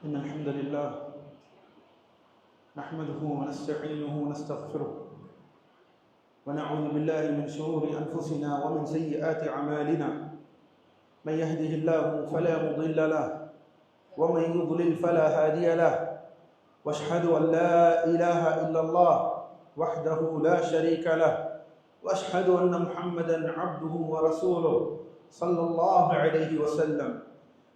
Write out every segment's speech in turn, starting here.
إن الحمد لله نحمده ونستعينه ونستغفره ونعوذ بالله من شرور أنفسنا ومن سيئات أعمالنا. من يهده الله فلا مضل له ومن يضلل فلا هادي له. وأشهد أن لا إله إلا الله وحده لا شريك له. وأشهد أن محمدا عبده ورسوله صلى الله عليه وسلم.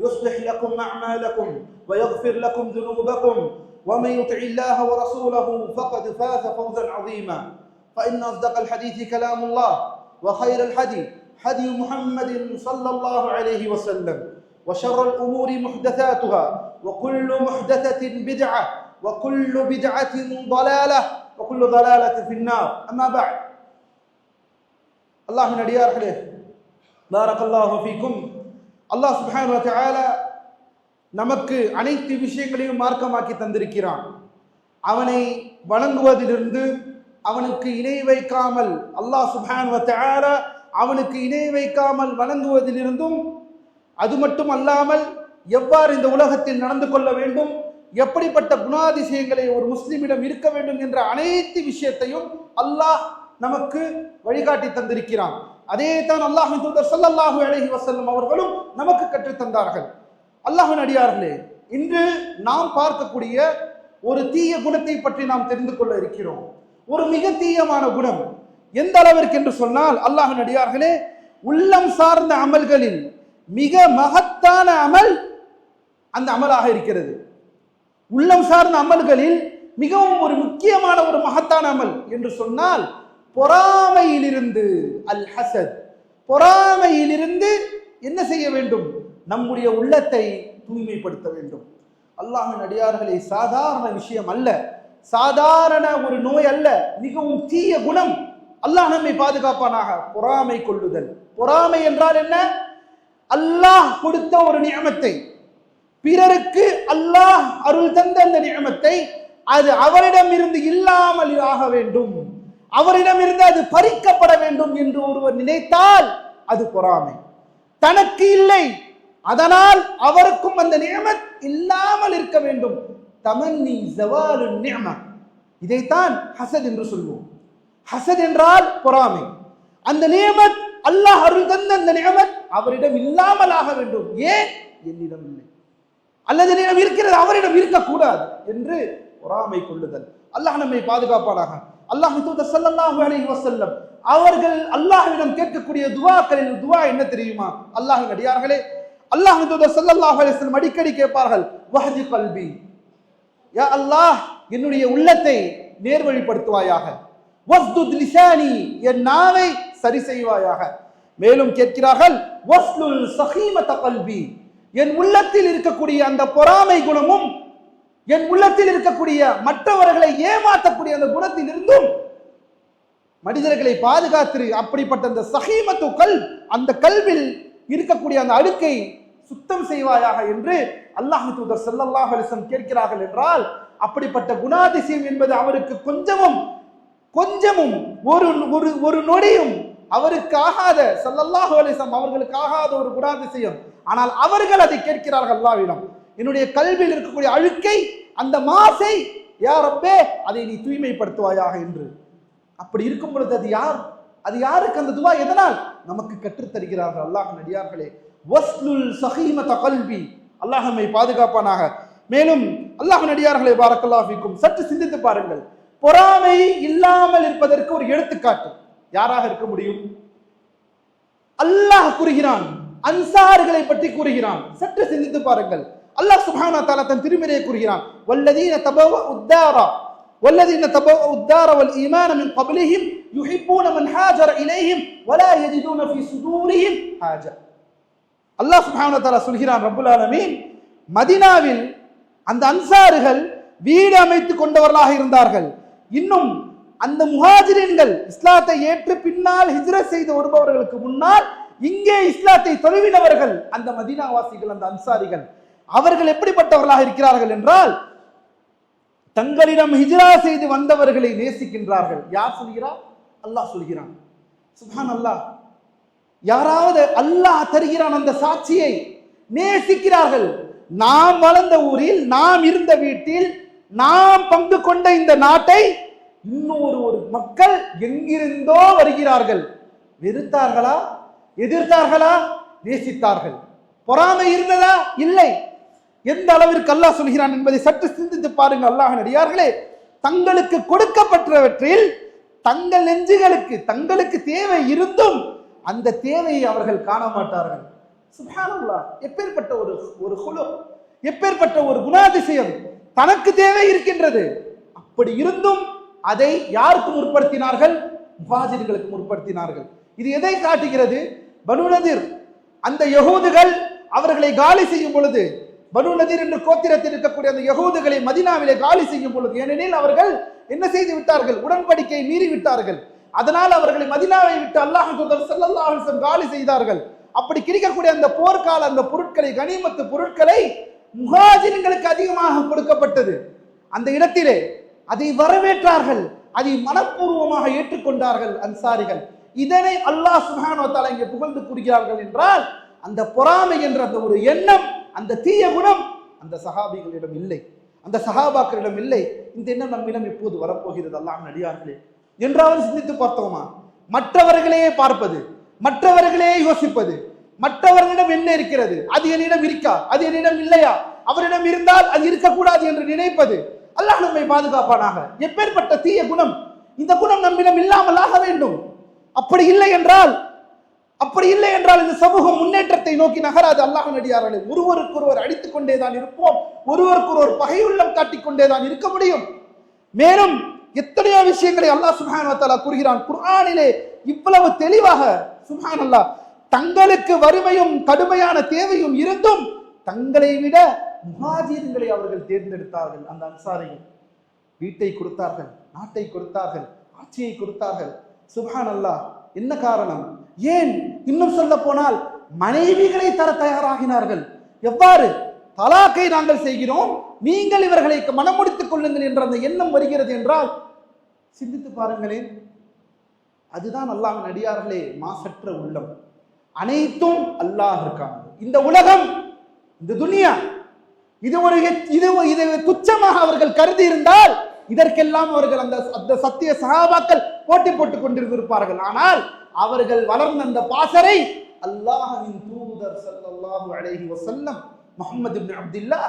يصلح لكم أعمالكم ويغفر لكم ذنوبكم ومن يطع الله ورسوله فقد فاز فوزا عظيما. فإن أصدق الحديث كلام الله وخير الحدي حدي محمد صلى الله عليه وسلم وشر الأمور محدثاتها وكل محدثة بدعة وكل بدعة ضلالة وكل ضلالة في النار. أما بعد. الله نريارك بارك الله فيكم. அல்லாஹ் சுபான் நமக்கு அனைத்து விஷயங்களையும் மார்க்கமாக்கி தந்திருக்கிறான். அவனை வணங்குவதிலிருந்து அவனுக்கு இணை வைக்காமல் அல்லாஹ் சுபான் அவனுக்கு இணை வைக்காமல் வணங்குவதிலிருந்தும் அது மட்டும் அல்லாமல் எவ்வாறு இந்த உலகத்தில் நடந்து கொள்ள வேண்டும் எப்படிப்பட்ட குணாதிசயங்களை ஒரு முஸ்லிமிடம் இருக்க வேண்டும் என்ற அனைத்து விஷயத்தையும் அல்லாஹ் நமக்கு வழிகாட்டி தந்திருக்கிறான். அதே தான் அல்லாஹின் தூதர் ஸல்லல்லாஹு அலைஹி வசல்லம் அவர்களும் நமக்கு கற்றுத் தந்தார்கள் அடியார்களே இன்று நாம் பார்க்கக்கூடிய ஒரு தீய குணத்தை பற்றி நாம் தெரிந்து கொள்ள இருக்கிறோம். ஒரு மிக தீயமான குணம் எந்த அளவிற்கு என்று சொன்னால் அல்லாஹின் அடியார்களே உள்ளம் சார்ந்த அமல்களில் மிக மகத்தான அமல் அந்த அமலாக இருக்கிறது. உள்ளம் சார்ந்த அமல்களில் மிகவும் ஒரு முக்கியமான ஒரு மகத்தான அமல் என்று சொன்னால் பொறாமையிலிருந்து அல் ஹசத் பொறாமையிலிருந்து என்ன செய்ய வேண்டும்? நம்முடைய உள்ளத்தை தூய்மைப்படுத்த வேண்டும். அல்லாஹின் அடியார்களை சாதாரண விஷயம் அல்ல. சாதாரண ஒரு நோய் அல்ல. மிகவும் தீய குணம். அல்லாஹ் நம்மை பாதுகாப்பானாக. பொறாமை கொள்ளுதல். பொறாமை என்றால் என்ன? அல்லாஹ் கொடுத்த ஒரு நியமத்தை. பிறருக்கு அல்லாஹ் அருள் தந்த அந்த நியமத்தை அது அவரிடம் இருந்து இல்லாமல் ஆக வேண்டும். அவரிடம் இருந்து அது பறிக்கப்பட வேண்டும் என்று ஒருவர் நினைத்தால் அது பொறாமை. தனக்கு இல்லை. அதனால் அவருக்கும் அந்த நியமத் இல்லாமல் இருக்க வேண்டும். தமன்னி ஜவாலு நியம. இதைத்தான் ஹசத் என்று சொல்வோம். ஹசத் என்றால் பொறாமை. அந்த நியமத் அல்லாஹ் அருள் தந்த அந்த நியமத் அவரிடம் இல்லாமல் ஆக வேண்டும். ஏன்? என்னிடம் இல்லை. அல்லது என்னிடம் இருக்கிறது அவரிடம் இருக்கக்கூடாது என்று பொறாமை கொள்ளுதல். அல்லாஹ் நம்மை பாதுகாப்பானாக. அல்லாஹ் சல்லாஹு ஸல்லல்லாஹு வசல்லம் அவர்கள் அல்லாஹ்விடம் கேட்கக்கூடிய துவாக்களில் துவா என்ன தெரியுமா? அல்லாஹின் அடியார்களே அல்லாஹ் சல்லாஹு ஸல்லல்லாஹு அடிக்கடி கேட்பார்கள் வஹதி கல்வி யா அல்லாஹ் என்னுடைய உள்ளத்தை நேர்வழிப்படுத்துவாயாக வஸ்துத் லிசானி என் நாவை சரி செய்வாயாக. மேலும் கேட்கிறார்கள் வஸ்லுல் சஹீமத கல்வி என் உள்ளத்தில் இருக்கக்கூடிய அந்த பொறாமை குணமும் என் உள்ளத்தில் இருக்கக்கூடிய மற்றவர்களை ஏமாற்றக்கூடிய அந்த குணத்தில் இருந்தும் மனிதர்களை பாதுகாத்து அப்படிப்பட்ட அந்த சகிமத்து கல் அந்த கல்வில் இருக்கக்கூடிய அந்த அடுக்கை சுத்தம் செய்வாயாக என்று அல்லாஹ் தூதர் செல்லல்லாஹ் அலைஹி கேட்கிறார்கள் என்றால் அப்படிப்பட்ட குணாதிசயம் என்பது அவருக்கு கொஞ்சமும் கொஞ்சமும் ஒரு ஒரு ஒரு நொடியும் அவருக்கு ஆகாத ஸல்லல்லாஹு அலிசம் அவர்களுக்கு ஆகாத ஒரு குணாதிசயம். ஆனால் அவர்கள் அதை கேட்கிறார்கள் அல்லாவிடம் என்னுடைய கல்வியில் இருக்கக்கூடிய அழுக்கை அந்த மாசை யாரப்பே அதை நீ தூய்மைப்படுத்துவாயாக என்று. அப்படி இருக்கும் பொழுது அது யார்? அது யாருக்கு அந்த துவா எதனால்? நமக்கு கற்றுத்தருகிறார்கள் அல்லாஹ் நடிகார்களே. வஸ்லுல் சஹீமத கல்வி அல்லாஹ் நம்மை பாதுகாப்பானாக. மேலும் அல்லாஹ் நடிகார்களை பாரக்கல்லாஃபிக்கும் சற்று சிந்தித்து பாருங்கள். பொறாமை இல்லாமல் இருப்பதற்கு ஒரு எடுத்துக்காட்டு. யாராக இருக்க முடியும்? அல்லாஹ் கூறுகிறான் அன்சார்களை பற்றி கூறுகிறான். சற்று சிந்தித்து பாருங்கள். அல்லாஹ் சுப்ஹானஹு வ தஆலா தன் திருமறையை கூறுகிறான் வல்லதீன தபவ உத்தாரா والذين تبوأوا الدار والإيمان من قبلهم يحبون من هاجر إليهم ولا يجدون في صدورهم حاجة அல்லாஹ் சுப்ஹானஹு வ தஆலா சொல்கிறான் ரப்புல் ஆலமீன் மதீனாவில் அந்த அன்சாறுகள் வீடு அமைத்துக் கொண்டவர்களாக இருந்தார்கள் இன்னும் அந்த முஹாஜிரின்கள் இஸ்லாத்தை ஏற்று பின்னால் ஹிஜ்ரத் செய்து வருபவர்களுக்கு முன்னால் இங்கே இஸ்லாத்தை தொலைவினவர்கள் அந்த மதீனாவாசிகள் அந்த அன்சாரிகள் அவர்கள் எப்படிப்பட்டவர்களாக இருக்கிறார்கள் என்றால் தங்களிடம் ஹிஜ்ரா செய்து வந்தவர்களை நேசிக்கின்றார்கள். யார் சொல்கிறார்? அல்லாஹ் சொல்கிறான். சுபான் அல்லாஹ் யாராவது அல்லாஹ் தருகிறான் அந்த சாட்சியை நேசிக்கிறார்கள். நாம் வளர்ந்த ஊரில் நாம் இருந்த வீட்டில் நாம் பங்கு கொண்ட இந்த நாட்டை இன்னொரு ஒரு மக்கள் எங்கிருந்தோ வருகிறார்கள். வெறுத்தார்களா? எதிர்த்தார்களா? நேசித்தார்கள். பொறாமை இருந்ததா? இல்லை. எந்த அளவிற்கு அல்லாஹ் சொல்கிறான் என்பதை சற்று சிந்தித்து பாருங்கள் அல்லாஹ் நடிகார்களே தங்களுக்கு கொடுக்கப்பட்டவற்றில் தங்கள் நெஞ்சுகளுக்கு தங்களுக்கு தேவை இருந்தும் அந்த தேவையை அவர்கள் காண மாட்டார்கள் சுப்ஹானல்லாஹ். எப்பேற்பட்ட ஒரு ஒரு குழு எப்பேற்பட்ட ஒரு குணாதிசயம் தனக்கு தேவை இருக்கின்றது. அப்படி இருந்தும் அதை யாருக்கு முற்படுத்தினார்கள்? முஹாஜிர்களுக்கு முற்படுத்தினார்கள். இது எதை காட்டுகிறது? பனுநதிர் அந்த யகூதுகள் அவர்களை காலி செய்யும் பொழுது பனு நதிர் என்று கோத்திரத்தில் இருக்கக்கூடிய அந்த யகூதுகளை மதினாவிலே காலி செய்யும் பொழுது ஏனெனில் அவர்கள் என்ன செய்து விட்டார்கள்? உடன்படிக்கையை மீறி விட்டார்கள். அதனால் அவர்களை மதினாவை விட்டு அல்லாஹ் தூதர் காலி செய்தார்கள். அப்படி கிடைக்கக்கூடிய அந்த போர்க்கால அந்த பொருட்களை கனிமத்து பொருட்களை முகாஜினங்களுக்கு அதிகமாக கொடுக்கப்பட்டது. அந்த இடத்திலே அதை வரவேற்றார்கள். அதை மனப்பூர்வமாக ஏற்றுக்கொண்டார்கள் அன்சாரிகள். இதனை அல்லாஹ் சுஹானோ வ இங்கே புகழ்ந்து கூறுகிறார்கள் என்றால் அந்த பொறாமை என்ற அந்த ஒரு எண்ணம் அந்த தீய குணம் அந்த சஹாபிகளிடம் இல்லை. அந்த சஹாபாக்களிடம் இல்லை. இந்த எண்ணம் நம்மிடம் எப்போது வரப்போகிறது? அல்லாம் நடிகார்களே என்றாவது சிந்தித்து பார்த்தோமா? மற்றவர்களையே பார்ப்பது மற்றவர்களே யோசிப்பது மற்றவர்களிடம் என்ன இருக்கிறது? அது என்னிடம் இருக்கா? அது என்னிடம் இல்லையா? அவரிடம் இருந்தால் அது இருக்கக்கூடாது என்று நினைப்பது அல்லாஹ் நம்மை பாதுகாப்பானாக. எப்பேற்பட்ட தீய குணம்? இந்த குணம் நம்மிடம் இல்லாமல் ஆக வேண்டும். அப்படி இல்லை என்றால் அப்படி இல்லை என்றால் இந்த சமூகம் முன்னேற்றத்தை நோக்கி நகராது அல்லாஹ் நடிகார்களே. ஒருவருக்கொருவர் அடித்துக் கொண்டேதான் இருப்போம். ஒருவருக்கொருவர் பகையுள்ளம் காட்டிக் கொண்டேதான் இருக்க முடியும். மேலும் எத்தனையோ விஷயங்களை அல்லாஹ் சுப்ஹானஹு கூறுகிறான். குர்ஆனிலே இவ்வளவு தெளிவாக சுஹான் அல்லாஹ் தங்களுக்கு வறுமையும் கடுமையான தேவையும் இருந்தும் தங்களை விட முகாஜீரங்களை அவர்கள் தேர்ந்தெடுத்தார்கள். அந்த அன்சாரையும் வீட்டை கொடுத்தார்கள் நாட்டை கொடுத்தார்கள் ஆட்சியை கொடுத்தார்கள். சுபான் அல்லாஹ் என்ன காரணம்? ஏன் இன்னும் சொல்ல போனால் மனைவிகளை தர தயாராகினார்கள். எவ்வாறு? தலாக்கை நாங்கள் செய்கிறோம். நீங்கள் இவர்களை மனமுடித்துக் கொள்ளுங்கள் என்ற அந்த எண்ணம் வருகிறது என்றால் சிந்தித்து பாருங்களேன். அதுதான் அல்லாஹ் நடிகார்களே மாசற்ற உள்ளம். அனைத்தும் அல்லாஹ் இருக்காங்க இந்த உலகம் இந்த துனியா இது ஒரு இது இதை இது துச்சமாக அவர்கள் கருதி இருந்தால் இதற்கெல்லாம் அவர்கள் அந்த அந்த சத்திய சகாபாக்கள் போட்டி போட்டுக் கொண்டிருந்திருப்பார்கள். ஆனால் அவர்கள் வளர்ந்த அந்த பாசறை அல்லாஹின் தூதர் சல்லாஹு அலைஹி வசல்லம் முகமது அப்துல்லா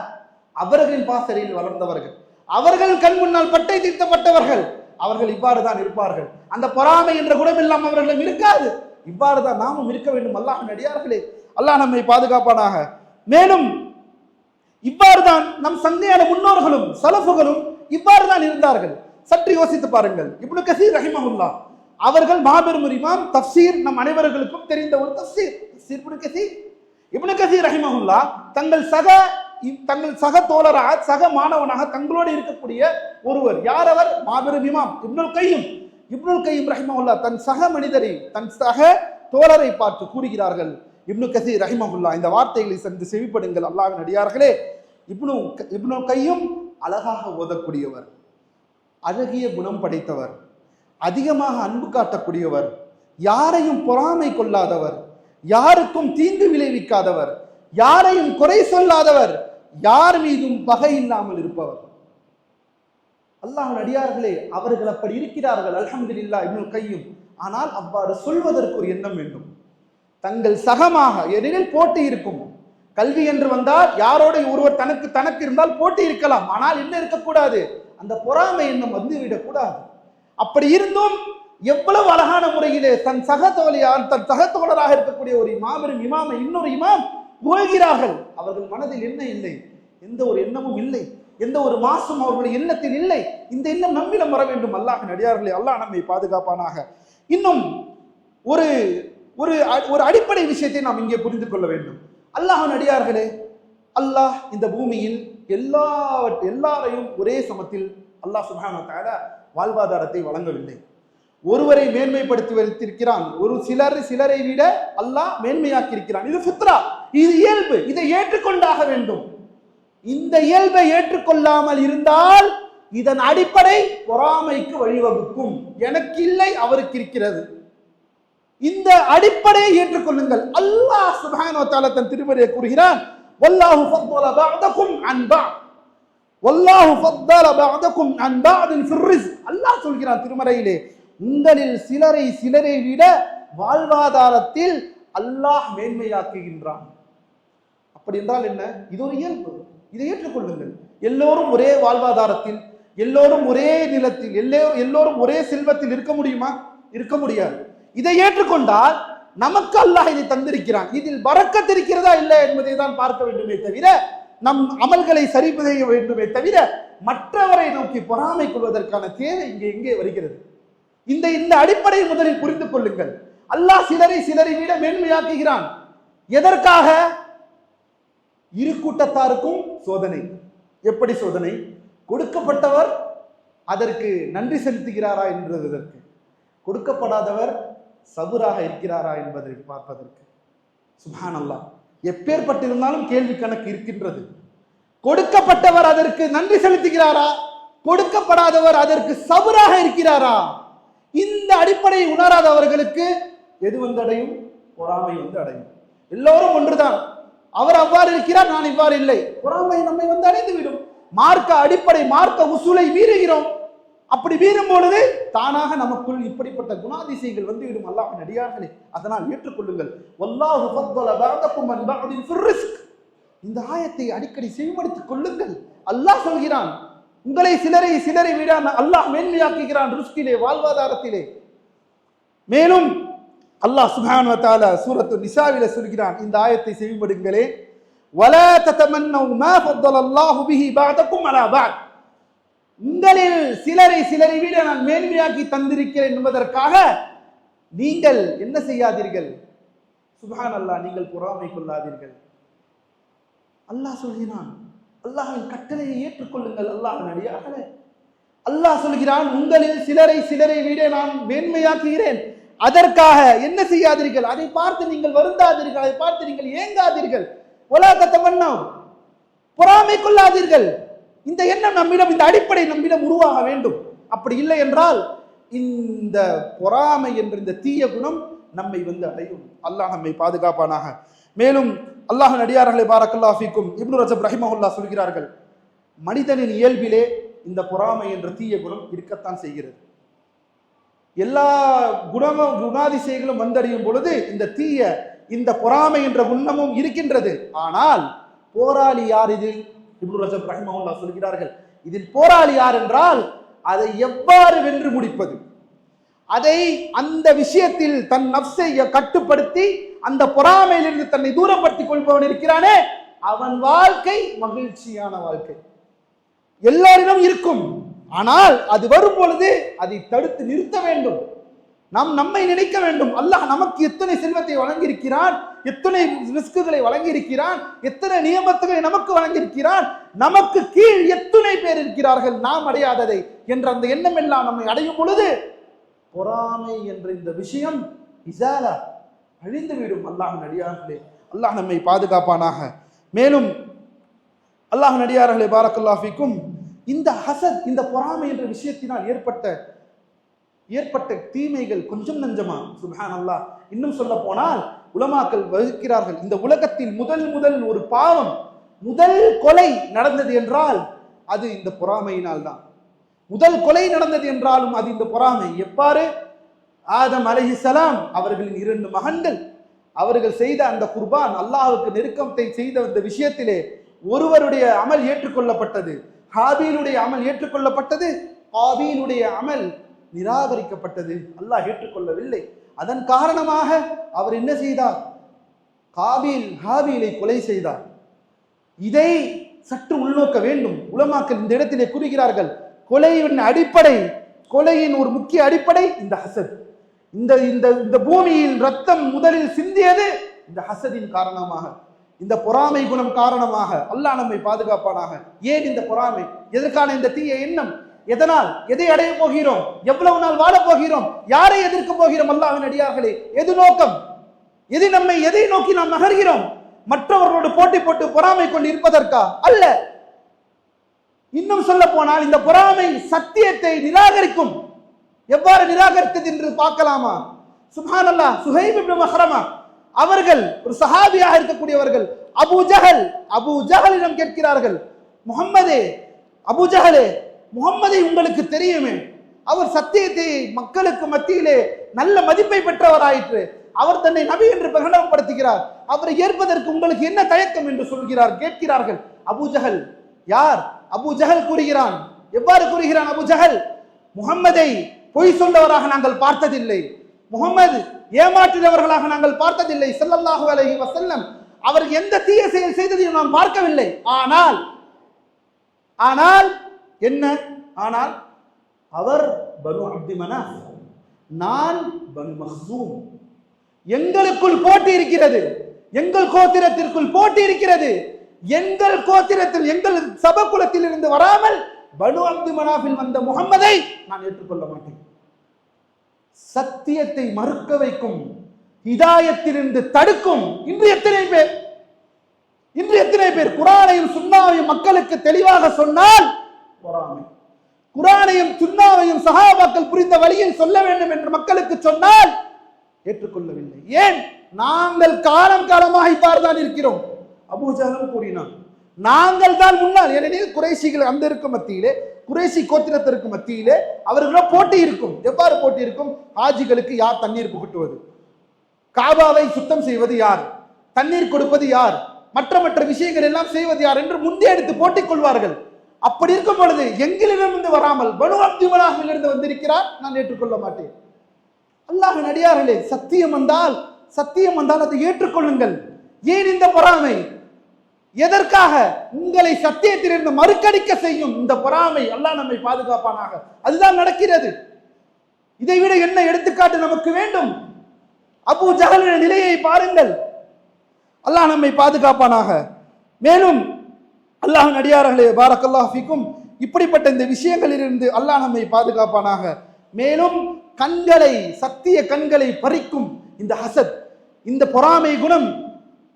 அவர்களின் பாசறையில் வளர்ந்தவர்கள். அவர்கள் கண் முன்னால் பட்டை தீர்த்தப்பட்டவர்கள். அவர்கள் இவ்வாறு தான் இருப்பார்கள். அந்த பொறாமை என்ற குணம் எல்லாம் அவர்களிடம் இருக்காது. இவ்வாறு தான் நாமும் இருக்க வேண்டும் அல்லாஹ் நடிகார்களே அல்லாஹ் நம்மை பாதுகாப்பானாக. மேலும் இவ்வாறு தான் நம் சந்தையான முன்னோர்களும் சலஃபுகளும் இவ்வாறு தான் இருந்தார்கள். சற்று யோசித்து பாருங்கள். இப்படி கசீர் ரஹிமகுல்லா அவர்கள் மாபெரும் இமாம் தப்சீர் நம் அனைவர்களுக்கும் தெரிந்த ஒரு தப்சீர் தஃப்சீர் இப்னு கசீர். இப்னு கசீர் ரஹிமகுல்லா தங்கள் சக தங்கள் சக தோழராக சக மாணவனாக தங்களோடு இருக்கக்கூடிய ஒருவர். யார் அவர் மாபெரும் இமாம் இப்னுல் கையும். இப்னுல் கையும் ரஹிமகுல்லா தன் சக மனிதரை தன் சக தோழரை பார்த்து கூறுகிறார்கள். இப்னு கசீர் ரஹிமகுல்லா இந்த வார்த்தைகளை சென்று செவிப்படுங்கள் அல்லாவின் அடியார்களே. இப்னு க- இப்னு கையும் அழகாக ஓதக்கூடியவர். அழகிய குணம் படைத்தவர். அதிகமாக அன்பு காட்டக்கூடியவர் யாரையும் பொறாமை கொள்ளாதவர் யாருக்கும் தீங்கு விளைவிக்காதவர் யாரையும் குறை சொல்லாதவர் யார் மீதும் பகை இல்லாமல் இருப்பவர். அல்லாஹ் அடியார்களே அவர்கள் அப்படி இருக்கிறார்கள் அல்ஹம்துலில்லாஹ் இப்னு கையும். ஆனால் அவ்வாறு சொல்வதற்கு ஒரு எண்ணம் வேண்டும். தங்கள் சகமாக எதிரில் போட்டி இருக்கும்? கல்வி என்று வந்தால் யாரோட ஒருவர் தனக்கு தனக்கு இருந்தால் போட்டி இருக்கலாம். ஆனால் என்ன இருக்கக்கூடாது? அந்த பொறாமை எண்ணம் வந்து விடக்கூடாது அப்படி இருந்தும் எவ்வளவு அழகான முறையிலே தன் சக தோழியால் தன் சக தோழராக இருக்கக்கூடிய ஒரு மாபெரும் இமாமை இன்னொரு இமாம் புகழ்கிறார்கள். அவர்கள் மனதில் என்ன இல்லை? எந்த ஒரு எண்ணமும் இல்லை. எந்த ஒரு மாசும் அவர்களுடைய எண்ணத்தில் இல்லை. இந்த எண்ணம் நம்மிடம் வர வேண்டும். அல்லாஹ் நடிகார்களே அல்லாஹ் நம்மை பாதுகாப்பானாக. இன்னும் ஒரு ஒரு ஒரு அடிப்படை விஷயத்தை நாம் இங்கே புரிந்து கொள்ள வேண்டும். அல்லாஹ் நடிகார்களே அல்லாஹ் இந்த பூமியில் எல்லா எல்லாரையும் ஒரே சமத்தில் அல்லாஹ் சுப்ஹானஹு வாழ்வாதாரத்தை வழங்கவில்லை. ஒருவரை மேன்மைப்படுத்தி வைத்திருக்கிறான் ஒரு சிலர் சிலரை விட அல்லாஹ் மேன்மையாக்கியிருக்கிறான். இது சுத்ரா இது இயல்பு. இதை ஏற்றுக்கொண்டாக வேண்டும். இந்த இயல்பை ஏற்றுக்கொள்ளாமல் இருந்தால் இதன் அடிப்படை பொறாமைக்கு வழிவகுக்கும். எனக்கு இல்லை அவருக்கு இருக்கிறது. இந்த அடிப்படையை ஏற்றுக்கொள்ளுங்கள். அல்லாஹ் சுபானோ தன் திருமறையை கூறுகிறான் வல்லாஹு அன்பா. வல்லாஹு ஃபத்தல பஅதக்கும் அன் பஅதின் ஃபிர்ரிஸ் அல்லாஹ் சொல்கிறான் திருமறையிலே உங்களில் சிலரை சிலரை விட வாழ்வாதாரத்தில் அல்லாஹ் மேன்மையாக்குகின்றான். அப்படி என்றால் என்ன? இது ஒரு இயல்பு. இதை ஏற்றுக்கொள்ளுங்கள். எல்லோரும் ஒரே வாழ்வாதாரத்தில் எல்லோரும் ஒரே நிலத்தில் எல்லோரும் எல்லோரும் ஒரே செல்வத்தில் இருக்க முடியுமா? இருக்க முடியாது. இதை ஏற்றுக்கொண்டால் நமக்கு அல்லாஹ் இதை தந்திருக்கிறான். இதில் வரக்கத்திருக்கிறதா இல்லை என்பதை தான் பார்க்க வேண்டுமே தவிர நம் அமல்களை சரி செய்ய வேண்டுமே தவிர மற்றவரை நோக்கி பொறாமை கொள்வதற்கான தேவை இங்கே எங்கே வருகிறது? இந்த இந்த அடிப்படை முதலில் புரிந்து கொள்ளுங்கள். அல்லாஹ் சிலரை சிலரை விட மேன்மையாக்குகிறான். எதற்காக? இரு கூட்டத்தாருக்கும் சோதனை. எப்படி சோதனை? கொடுக்கப்பட்டவர் அதற்கு நன்றி செலுத்துகிறாரா என்பதற்கு. கொடுக்கப்படாதவர் சபுராக இருக்கிறாரா என்பதை பார்ப்பதற்கு. சுபான் அல்லாஹ் எப்பேற்பட்டிருந்தாலும் கேள்வி கணக்கு இருக்கின்றது. கொடுக்கப்பட்டவர் அதற்கு நன்றி செலுத்துகிறாரா? கொடுக்கப்படாதவர் அதற்கு சவுராக இருக்கிறாரா? இந்த அடிப்படையை உணராதவர்களுக்கு எது வந்து அடையும்? பொறாமை வந்து அடையும். எல்லோரும் ஒன்றுதான். அவர் அவ்வாறு இருக்கிறார் நான் இவ்வாறு இல்லை. பொறாமை நம்மை வந்து அடைந்து விடும் மார்க்க அடிப்படை மார்க்க உசூலை மீறுகிறோம். அப்படி மீறும் பொழுது தானாக நமக்குள் இப்படிப்பட்ட குணாதிசயங்கள் வந்துவிடும். அல்லாஹ் நடிகார்களே அதனால் ஏற்றுக்கொள்ளுங்கள். வல்லாஹு ஃபத்தல பஅதக்கும் அன் பஅதின் இந்த ஆயத்தை அடிக்கடி செவிமடுத்துக் கொள்ளுங்கள். அல்லாஹ் சொல்கிறான் உங்களை சிலரை சிலரை விட அல்லாஹ் மேன்மையாக்குகிறான் ருஷ்கிலே வாழ்வாதாரத்திலே. மேலும் அல்லாஹ் சுபான் வத்தால சூரத்து நிசாவில சொல்கிறான் இந்த ஆயத்தை செவிமடுங்களே. ولا تتمنوا ما فضل الله به بعضكم على உங்களில் சிலரை சிலரை விட நான் மேன்மையாக்கி தந்திருக்கிறேன் என்பதற்காக நீங்கள் என்ன செய்யாதீர்கள்? சுபான் அல்லா நீங்கள் பொறாமை கொள்ளாதீர்கள். அல்லாஹ் சொல்கிறான் அல்லாஹின் கட்டளையை ஏற்றுக்கொள்ளுங்கள் அல்லாஹ் அடியாக அல்லாஹ் சொல்கிறான் உங்களில் சிலரை சிலரை விட நான் மேன்மையாக்குகிறேன். அதற்காக என்ன செய்யாதீர்கள்? அதை பார்த்து நீங்கள் வருந்தாதீர்கள் அதை பார்த்து நீங்கள் ஏங்காதீர்கள். உலகத்தவண்ணம் பொறாமை கொள்ளாதீர்கள். இந்த எண்ணம் நம்மிடம் இந்த அடிப்படை நம்மிடம் உருவாக வேண்டும். அப்படி இல்லை என்றால் இந்த பொறாமை என்ற இந்த தீய குணம் நம்மை வந்து அடையும். அல்லாஹ் நம்மை பாதுகாப்பானாக. மேலும் அல்லாஹ் நடிகார்களை பாரக்கல்லாஃபிக்கும் இப்னு ரஜப் ரஹிமஹுல்லா சொல்கிறார்கள் மனிதனின் இயல்பிலே இந்த பொறாமை என்ற தீய குணம் இருக்கத்தான் செய்கிறது. எல்லா குணமும் குணாதிசயங்களும் வந்தடையும் பொழுது இந்த தீய இந்த பொறாமை என்ற குணமும் இருக்கின்றது. ஆனால் போராளி யார் இதில் இப்னு ரஜப் ரஹிமஹுல்லா சொல்கிறார்கள் இதில் போராளி யார் என்றால் அதை எவ்வாறு வென்று முடிப்பது? அதை அந்த விஷயத்தில் தன் நப்சை கட்டுப்படுத்தி அந்த பொறாமையிலிருந்து தன்னை தூரப்படுத்திக் கொள்பவன் இருக்கிறானே அவன் வாழ்க்கை மகிழ்ச்சியான வாழ்க்கை. எல்லாரிடம் இருக்கும். ஆனால் அது வரும் பொழுது அதை தடுத்து நிறுத்த வேண்டும். நாம் நம்மை நினைக்க வேண்டும். அல்லாஹ் நமக்கு எத்தனை செல்வத்தை வழங்கியிருக்கிறான்? எத்தனை ரிஸ்குகளை வழங்கியிருக்கிறான்? எத்தனை நியமத்துகளை நமக்கு வழங்கியிருக்கிறான்? நமக்கு கீழ் எத்தனை பேர் இருக்கிறார்கள்? நாம் அடையாததை என்ற அந்த எண்ணம் எல்லாம் நம்மை அடையும் பொழுது பொறாமை என்ற இந்த விஷயம் இசாலா அழிந்துவிடும். அல்லாஹ் நடிகார்களே அல்லாஹ் நம்மை பாதுகாப்பானாக. மேலும் அல்லாஹ் நடிகார்களே பாரக்குல்லாஃபிக்கும் இந்த ஹசத் இந்த பொறாமை என்ற விஷயத்தினால் ஏற்பட்ட ஏற்பட்ட தீமைகள் கொஞ்சம் நஞ்சமா? சுபஹான் அல்லாஹ் இன்னும் சொல்ல போனால் உலமாக்கள் வகுக்கிறார்கள் இந்த உலகத்தில் முதல் முதல் ஒரு பாவம் முதல் கொலை நடந்தது என்றால் அது இந்த பொறாமையினால் தான் முதல் கொலை நடந்தது என்றாலும் அது இந்த பொறாமை. எவ்வாறு? ஆதம் அலைஹிஸ்ஸலாம் அவர்களின் இரண்டு மகன்கள் அவர்கள் செய்த அந்த குர்பான் அல்லாஹுக்கு நெருக்கத்தை செய்த அந்த விஷயத்திலே ஒருவருடைய அமல் ஏற்றுக்கொள்ளப்பட்டது. ஹாபீலுடைய அமல் ஏற்றுக்கொள்ளப்பட்டது. காபீலுடைய அமல் நிராகரிக்கப்பட்டது. அல்லாஹ் ஏற்றுக்கொள்ளவில்லை. அதன் காரணமாக அவர் என்ன செய்தார்? காபில் ஹாபீலை கொலை செய்தார். இதை சற்று உள்நோக்க வேண்டும். உலமாக்கள் இந்த இடத்திலே கூறுகிறார்கள் கொலையின் அடிப்படை கொலையின் ஒரு முக்கிய அடிப்படை இந்த ஹசத். இந்த இந்த இந்த பூமியில் ரத்தம் முதலில் சிந்தியது இந்த ஹசதின் காரணமாக. இந்த பொறாமை குணம் காரணமாக. அல்லாஹ் நம்மை பாதுகாப்பானாக. ஏன் இந்த பொறாமை? எதற்கான இந்த தீய எண்ணம்? எதனால்? எதை அடைய போகிறோம்? எவ்வளவு நாள் வாழப் போகிறோம்? யாரை எதிர்க்க போகிறோம்? அல்லாவின் அடியார்களே எது நோக்கம்? எது நம்மை எதை நோக்கி நாம் நகர்கிறோம்? மற்றவர்களோடு போட்டி போட்டு பொறாமை கொண்டு இருப்பதற்கா? அல்ல. இன்னும் சொல்ல போனால் இந்த பொறாமை சத்தியத்தை நிராகரிக்கும். எவ்வாறு நிராகரித்தது என்று பார்க்கலாமா? சுபான் அல்லா சுஹைப் இப்னு மஹரமா. அவர்கள் ஒரு சஹாபியாக இருக்கக்கூடியவர்கள் அபு ஜஹல் அபு ஜஹலிடம் கேட்கிறார்கள் முகம்மதே அபு ஜஹலே முகம்மதை உங்களுக்கு தெரியுமே. அவர் சத்தியத்தை மக்களுக்கு மத்தியிலே நல்ல மதிப்பை பெற்றவராயிற்று. அவர் தன்னை நபி என்று பிரகடனப்படுத்துகிறார். அவரை ஏற்பதற்கு உங்களுக்கு என்ன தயக்கம் என்று சொல்கிறார் கேட்கிறார்கள். அபுஜஹல் யார்? அபுஜஹல் கூறுகிறான். எவ்வாறு கூறுகிறான் அபுஜஹல் முகம்மதை பொய் சொல்லவராக நாங்கள் பார்த்ததில்லை. முகம்மது ஏமாற்றினவர்களாக நாங்கள் பார்த்ததில்லை. செல்லல்லாஹு அலஹி வசல்லம் அவர் எந்த தீய செயல் செய்ததையும் நான் பார்க்கவில்லை. ஆனால் ஆனால் என்ன? ஆனால் அவர் பனு அப்திமனா நான் பனு மஹூம் எங்களுக்குள் போட்டி இருக்கிறது எங்கள் கோத்திரத்திற்குள் போட்டி இருக்கிறது எங்கள் கோத்திரத்தில் எங்கள் சபகுலத்தில் இருந்து வராமல் பனு அப்து மனாஃபில் வந்த முகம்மதை நான் ஏற்றுக்கொள்ள மாட்டேன். சத்தியத்தை மறுக்க வைக்கும் இதாயத்திலிருந்து தடுக்கும் இன்று எத்தனை பேர்? இன்று எத்தனை பேர்? குரானையும் சுண்ணாவையும் மக்களுக்கு தெளிவாக சொன்னால் பொறாமை குரானையும் சுண்ணாவையும் சகாபாக்கள் புரிந்த வழியில் சொல்ல வேண்டும் என்று மக்களுக்கு சொன்னால் ஏற்றுக்கொள்ளவில்லை. ஏன்? நாங்கள் காலம் காலமாக இவ்வாறு தான் இருக்கிறோம் அபூஜாலும் கூறினான் நாங்கள் தான் முன்னால். ஏனெனில் குறைசிகள் அந்த இருக்கும் மத்தியிலே குறைசி கோத்திரத்திற்கு மத்தியிலே அவர்களிடம் போட்டி இருக்கும். எவ்வாறு போட்டி இருக்கும்? ஹாஜிகளுக்கு யார் தண்ணீர் புகட்டுவது? காபாவை சுத்தம் செய்வது யார்? தண்ணீர் கொடுப்பது யார்? மற்ற மற்ற விஷயங்கள் எல்லாம் செய்வது யார் என்று முந்தைய எடுத்து போட்டிக் கொள்வார்கள். அப்படி இருக்கும் பொழுது எங்களிடமிருந்து வராமல் பனு இருந்து வந்திருக்கிறார் நான் ஏற்றுக்கொள்ள மாட்டேன். அல்லாஹ் நடிகார்களே சத்தியம் வந்தால் சத்தியம் வந்தால் அதை ஏற்றுக்கொள்ளுங்கள். ஏன் இந்த பொறாமை? எதற்காக? உங்களை சத்தியத்திலிருந்து மறுக்கடிக்க செய்யும் இந்த பொறாமை அல்லாஹ் நம்மை பாதுகாப்பானாக. அதுதான் நடக்கிறது. இதை விட என்ன எடுத்துக்காட்டு நமக்கு வேண்டும்? அபு ஜஹலின் நிலையை பாருங்கள். அல்லாஹ் நம்மை பாதுகாப்பானாக. மேலும் அல்லாஹ் அடியார்களே பாரக்கல்லாஹ் ஃபிக்கும். இப்படிப்பட்ட இந்த விஷயங்களிலிருந்து அல்லாஹ் நம்மை பாதுகாப்பானாக. மேலும் கண்களை சத்திய கண்களை பறிக்கும் இந்த ஹசத் இந்த பொறாமை குணம்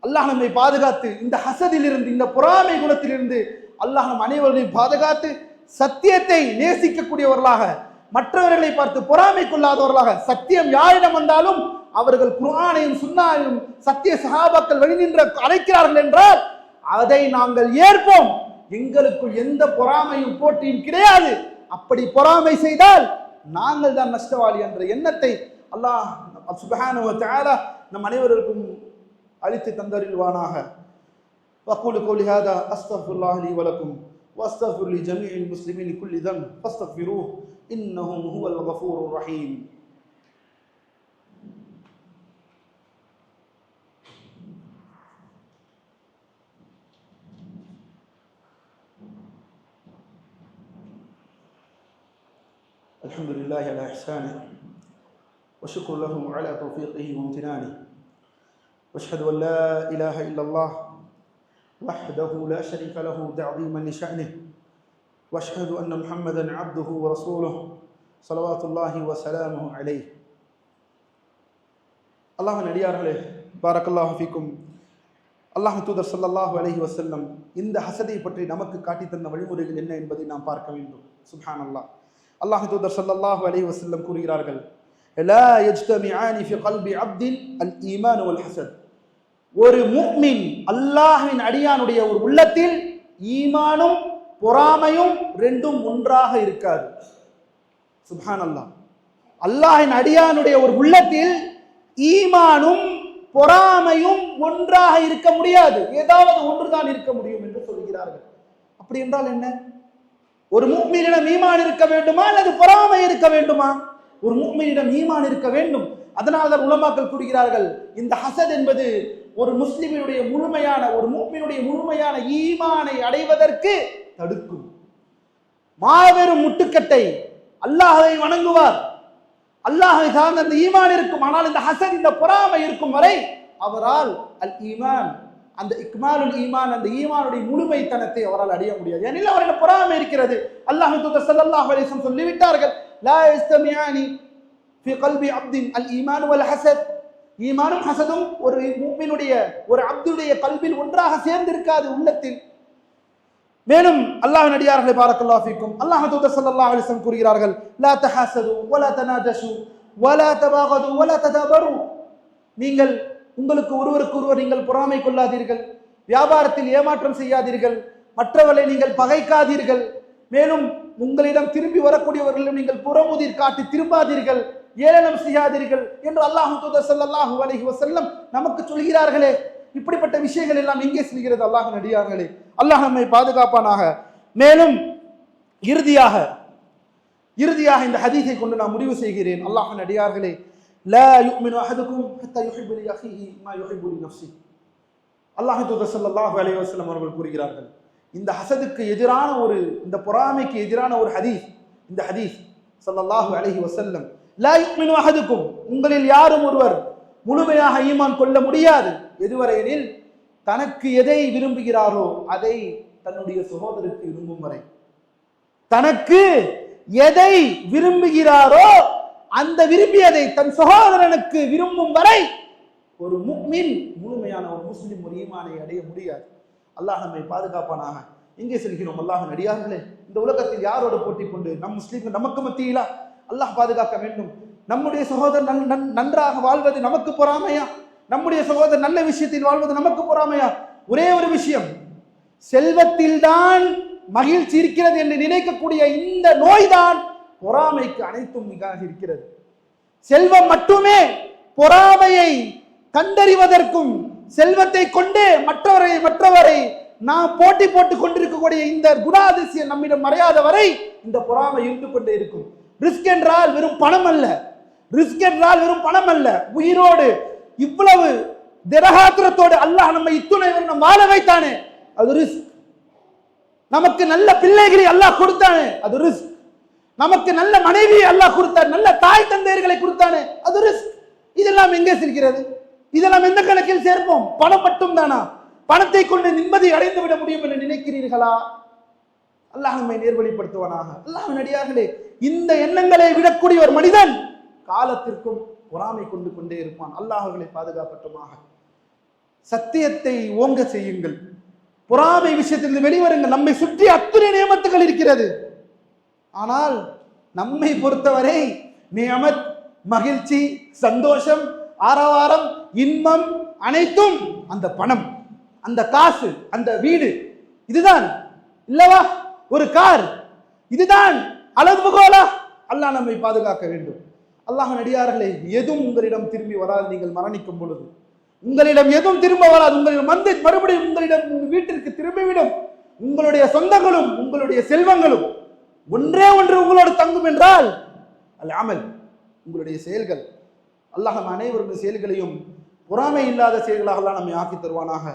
அல்லாஹ் நம்மை பாதுகாத்து இந்த ஹசதிலிருந்து இந்த பொறாமை குணத்திலிருந்து அல்லாஹ் நம் அனைவர்களையும் பாதுகாத்து சத்தியத்தை நேசிக்கக்கூடியவர்களாக மற்றவர்களை பார்த்து பொறாமை கொள்ளாதவர்களாக சத்தியம் யாரிடம் வந்தாலும் அவர்கள் குர்ஆனையும் சுன்னாவையும் சத்திய சகாபாக்கள் வழி நின்ற அழைக்கிறார்கள் என்றால் அதை நாங்கள் ஏற்போம் எங்களுக்குள் எந்த பொறாமையும் போட்டியும் கிடையாது அப்படி பொறாமை செய்தால் நாங்கள் தான் நஷ்டவாளி என்ற எண்ணத்தை அல்லாஹ் சுபஹானஹு வ தஆலா நம் அனைவருக்கும் அளித்து தந்தருள்வானாக وأقول قولي هذا أستغفر الله لي ولكم وأستغفر لجميع المسلمين كل ذنب فاستغفروه إنه هو الغفور الرحيم الحمد لله على إحسانه وشكر له على توفيقه وامتنانه واشهد ان لا اله الا الله وحده لا شريك له تعظيما لشانه واشهد ان محمدا عبده ورسوله صلوات الله وسلامه عليه அல்லாஹ் நடிகார்களே பாரக்கல்லாஹு ஃபீக்கும் அல்லாஹ் தூதர் ஸல்லல்லாஹு அலைஹி வஸல்லம் இந்த ஹசதை பற்றி நமக்கு காட்டி தந்த வழிமுறைகள் என்ன என்பதை நாம் பார்க்க வேண்டும் சுப்ஹான் அல்லாஹ் அல்லாஹ் தூதர் ஸல்லல்லாஹு அலி வசல்லம் கூறுகிறார்கள் அப்தின் அல் ஒரு முக்மின் அல்லாஹின் அடியானுடைய ஒரு உள்ளத்தில் ஈமானும் பொறாமையும் ரெண்டும் ஒன்றாக இருக்காது. சுபான் அல்லாஹ் அல்லாஹின் அடியானுடைய ஒரு உள்ளத்தில் ஈமானும் பொறாமையும் ஒன்றாக இருக்க முடியாது. ஏதாவது ஒன்றுதான் இருக்க முடியும் என்று சொல்கிறார்கள். அப்படி என்றால் என்ன? ஒரு முக்மீனிடம் ஈமான் இருக்க வேண்டுமா? அல்லது பொறாமை இருக்க வேண்டுமா? ஒரு முக்மீனிடம் ஈமான் இருக்க வேண்டும். அதனால் தான் உலமாக்கள் கூறுகிறார்கள் இந்த ஹசத் என்பது ஒரு முஸ்லிமினுடைய முழுமையான ஒரு முக்மினுடைய முழுமையான ஈமானை அடைவதற்கு தடுக்கும். மாபெரும் முட்டுக்கட்டை அல்லாஹை வணங்குவார். அல்லாஹை சார்ந்த அந்த ஈமான் இருக்கும். ஆனால் இந்த ஹசன் இந்த பொறாமை இருக்கும் வரை அவரால் அல் ஈமான் அந்த இக்மாலுல் ஈமான் அந்த ஈமானுடைய முழுமைத்தனத்தை அவரால் அடைய முடியாது. ஏனில் அவரிடம் பொறாமை இருக்கிறது. அல்லாஹ் தூதர் ஸல்லல்லாஹு அலிசம் சொல்லிவிட்டார்கள் லா இஸ்தமியானி ஃபி கல்பி அப்தின் அல் ஈமான் வல் ஹசத். ஈமானும் ஹசதும் ஒரு மூப்பினுடைய ஒரு அப்துடைய கல்வில் ஒன்றாக சேர்ந்திருக்காது உள்ளத்தில். மேலும் அல்லாஹ் நடிகார்களை பாரக்கல்லா ஃபீக்கும். அல்லாஹ் தூதர் சல்லாஹ் அலிசம் கூறுகிறார்கள் லா தஹாசது வலா தனாஜஷு வலா தபாகது வலா ததபரு. நீங்கள் உங்களுக்கு ஒருவருக்கு ஒருவர் நீங்கள் பொறாமை கொள்ளாதீர்கள் வியாபாரத்தில் ஏமாற்றம் செய்யாதீர்கள் மற்றவர்களை நீங்கள் பகைக்காதீர்கள். மேலும் உங்களிடம் திரும்பி வரக்கூடியவர்களிடம் நீங்கள் புறமுதிர் காட்டி திரும்பாதீர்கள் ஏளனம் செய்யாதீர்கள் என்று அல்லாஹ் தூதர் சல்லாஹு அலஹி வசல்லம் நமக்கு சொல்கிறார்களே. இப்படிப்பட்ட விஷயங்கள் எல்லாம் இங்கே செல்கிறது? அல்லாஹ் நடிகார்களே அல்லாஹ் நம்மை பாதுகாப்பானாக. மேலும் இறுதியாக இறுதியாக இந்த ஹதீஸை கொண்டு நான் முடிவு செய்கிறேன். அல்லாஹ் நடிகார்களே லா யுக்மினு அஹதுக்கும் ஹத்தா யுஹிப்பு லி அஹீஹி மா யுஹிப்பு லி அல்லாஹ் தூதர் ஸல்லல்லாஹு அலைஹி வஸல்லம் அவர்கள் கூறுகிறார்கள். இந்த ஹசதுக்கு எதிரான ஒரு இந்த பொறாமைக்கு எதிரான ஒரு ஹதீஸ் இந்த ஹதீஸ் ஸல்லல்லாஹு அலைஹி வஸல்லம். லா யுக்மினு அஹதுக்கும் உங்களில் யாரும் ஒருவர் முழுமையாக ஈமான் கொள்ள முடியாது. எதுவரையெனில் தனக்கு எதை விரும்புகிறாரோ அதை தன்னுடைய சகோதரருக்கு விரும்பும் வரை. தனக்கு எதை விரும்புகிறாரோ அந்த விரும்பியதை தன் சகோதரனுக்கு விரும்பும் வரை ஒரு முக்மின் முழுமையான ஒரு முஸ்லிம் ஒரு ஈமானை அடைய முடியாது. அல்லாஹ் நம்மை பாதுகாப்பானாக. எங்கே செல்கிறோம்? அல்லாஹ் நடிகார்களே இந்த உலகத்தில் யாரோடு போட்டி கொண்டு நம் முஸ்லீம்கள் நமக்கு மத்தியிலா? அல்லாஹ் பாதுகாக்க வேண்டும். நம்முடைய சகோதரர் நன் நன்- நன்றாக வாழ்வது நமக்கு பொறாமையா? நம்முடைய சகோதரர் நல்ல விஷயத்தில் வாழ்வது நமக்கு பொறாமையா? ஒரே ஒரு விஷயம் செல்வத்தில்தான் மகிழ்ச்சி இருக்கிறது என்று நினைக்கக்கூடிய இந்த நோய்தான் பொறாமைக்கு அனைத்தும் மிகாக இருக்கிறது. செல்வம் மட்டுமே பொறாமையை கண்டறிவதற்கும் செல்வத்தை கொண்டு மற்றவரை மற்றவரை நாம் போட்டி போட்டுக் கொண்டிருக்கக்கூடிய இந்த குணாதிசயம் நம்மிடம் மறையாத வரை இந்த பொறாமை இருந்து கொண்டே இருக்கும். ரிஸ்க் என்றால் வெறும் பணம் அல்ல. ரிஸ்க் என்றால் வெறும் பணம் அல்ல. உயிரோடு இவ்வளவு திரகாத்திரத்தோடு அல்லாஹ் நம்ம இத்துணை நம்ம வாழ வைத்தானே அது ரிஸ்க். நமக்கு நல்ல பிள்ளைகளை அல்லாஹ் கொடுத்தானே அது ரிஸ்க். நமக்கு நல்ல மனைவியை அல்லாஹ் கொடுத்தார் நல்ல தாய் தந்தையர்களை கொடுத்தானே அது ரிஸ்க். இதெல்லாம் எங்கே செல்கிறது? இதெல்லாம் எந்த கணக்கில் சேர்ப்போம்? பணம் மட்டும் தானா பணத்தை கொண்டு நிம்மதி அடைந்து விட முடியும் என்று நினைக்கிறீர்களா? அல்லாஹ் நம்மை நேர்வழிப்படுத்துவானாக. அல்லாஹ் நடிகார்களே இந்த எண்ணங்களை விடக்கூடிய ஒரு மனிதன் காலத்திற்கும் பொறாமை கொண்டு கொண்டே இருப்பான். அல்லாஹர்களை பாதுகாப்பட்டுமாக சத்தியத்தை ஓங்க செய்யுங்கள். பொறாமை விஷயத்திலிருந்து வெளிவருங்கள். நம்மை சுற்றி அத்துணை நியமத்துகள் இருக்கிறது. ஆனால் நம்மை பொறுத்தவரை நியமத் மகிழ்ச்சி சந்தோஷம் ஆரவாரம் இன்பம் அனைத்தும் அந்த பணம் அந்த காசு அந்த வீடு. இதுதான் இல்லவா? ஒரு கார். இதுதான் அளவுகோலா அல்லாஹ் நம்மை பாதுகாக்க வேண்டும். அல்லாஹ் நடிகார்களே எதுவும் உங்களிடம் திரும்பி வராது. நீங்கள் மரணிக்கும் பொழுது. உங்களிடம் எதுவும் திரும்ப வராது. உங்களிடம் வந்து மறுபடியும் உங்களிடம் உங்கள் வீட்டிற்கு திரும்பிவிடும். உங்களுடைய சொந்தங்களும் உங்களுடைய செல்வங்களும் ஒன்றே ஒன்று உங்களோட தங்கும் என்றால் அல்ல அமல் உங்களுடைய செயல்கள் அல்லாஹ் நம் அனைவருடைய செயல்களையும் பொறாமை இல்லாத செயல்களாக எல்லாம் நம்மை ஆக்கி தருவானாக.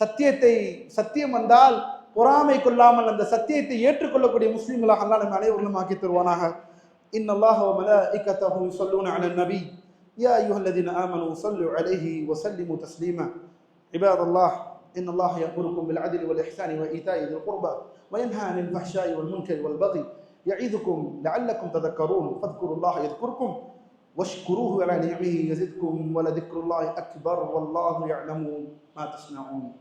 சத்தியத்தை சத்தியம் வந்தால் பொறாமை கொள்ளாமல் அந்த சத்தியத்தை ஏற்றுக்கொள்ளக்கூடிய முஸ்லீம்களாக எல்லாம் நம்ம அனைவர்களும் ஆக்கி தருவானாக. இன்னல்லாஹ மலாஇக்கத்தஹு யஸல்லூன அலன் நபி. யா அய்யுஹல்லதீன ஆமனூ ஸல்லு அலைஹி வஸல்லிமு தஸ்லீமா. இபாதல்லாஹ் إن الله يأمركم بالعدل والإحسان وإيتاء ذي القربى وينهى عن الفحشاء والمنكر والبغي يعظكم لعلكم تذكرون فاذكروا الله يذكركم واشكروه على نعمه يزدكم ولذكر الله أكبر والله يعلم ما تصنعون